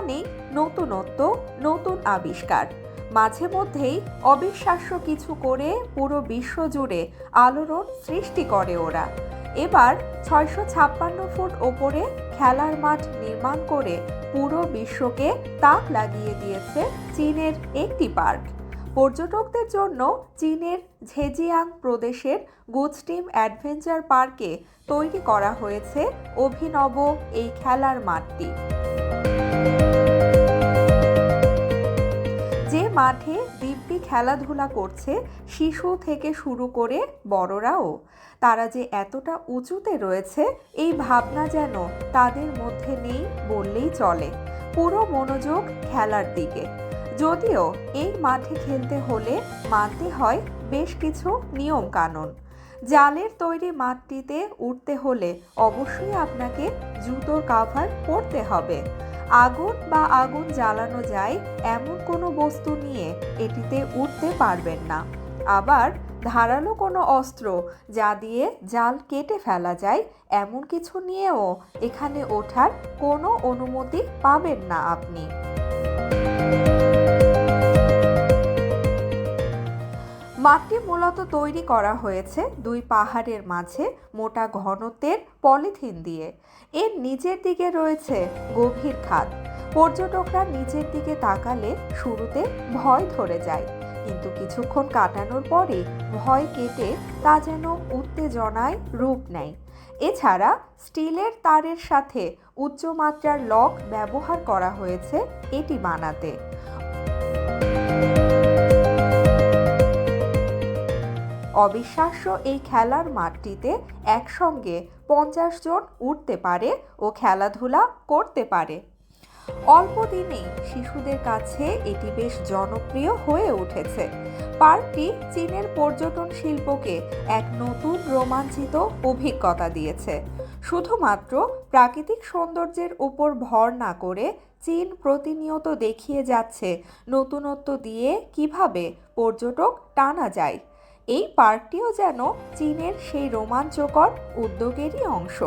মানেই নতুনত্ব, নতুন আবিষ্কার। মাঝে মধ্যেই অবিশ্বাস্য কিছু করে পুরো বিশ্ব জুড়ে আলোড়ন সৃষ্টি করে ওরা। এবার ছয়শো ছাপ্পান্ন ফুট ওপরে খেলার মাঠ নির্মাণ করে পুরো বিশ্বকে তাক লাগিয়ে দিয়েছে চীনের একটি পার্ক। পর্যটকদের জন্য চীনের ঝেজিয়াং প্রদেশের গুজটিম অ্যাডভেঞ্চার পার্কে তৈরি করা হয়েছে অভিনব এই খেলার মাঠটি। মাঠে দিব্যি খেলাধুলা করছে শিশু থেকে শুরু করে বড়রাও। তারা যে এতটা উঁচুতে রয়েছে, এই ভাবনা যেন তাদের মধ্যে নেই বললেই চলে। পুরো মনোযোগ খেলার দিকে। যদিও এই মাঠে খেলতে হলে মানতে হয় বেশ কিছু নিয়ম কানুন জালের তৈরি মাঠটিতে উঠতে হলে অবশ্যই আপনাকে জুতোর কাভার পরতে হবে। আগুন বা আগুন জ্বালানো যায় এমন কোনো বস্তু নিয়ে এটিতে উঠতে পারবেন না। আবার ধারালো কোনো অস্ত্র যা দিয়ে জাল কেটে ফেলা যায় এমন কিছু নিয়েও এখানে ওঠার কোনো অনুমতি পাবেন না আপনি। মাঠটি মূলত তৈরি করা হয়েছে দুই পাহাড়ের মাঝে মোটা ঘনত্বের পলিথিন দিয়ে। এর নিচের দিকে রয়েছে গভীর খাদ। পর্যটকরা নিচের দিকে তাকালে শুরুতে ভয় ধরে যায়, কিন্তু কিছুক্ষণ কাটানোর পরে ভয় কেটে তা যেন উত্তেজনায় রূপ নেয়। এছাড়া স্টিলের তারের সাথে উচ্চমাত্রার লক ব্যবহার করা হয়েছে এটি বানাতে। অবিশ্বাস্য এই খেলার মাঠটিতে একসঙ্গে পঞ্চাশ জন উঠতে পারে ও খেলাধুলা করতে পারে। অল্প দিনেই শিশুদের কাছে এটি বেশ জনপ্রিয় হয়ে উঠেছে। পার্কটি চীনের পর্যটন শিল্পকে এক নতুন রোমাঞ্চিত অভিজ্ঞতা দিয়েছে। শুধুমাত্র প্রাকৃতিক সৌন্দর্যের উপর ভর না করে চীন প্রতিনিয়ত দেখিয়ে যাচ্ছে নতুনত্ব দিয়ে কীভাবে পর্যটক টানা যায়। এই পার্কটিও যেন চীনের সেই রোমাঞ্চকর উদ্যোগেরই অংশ।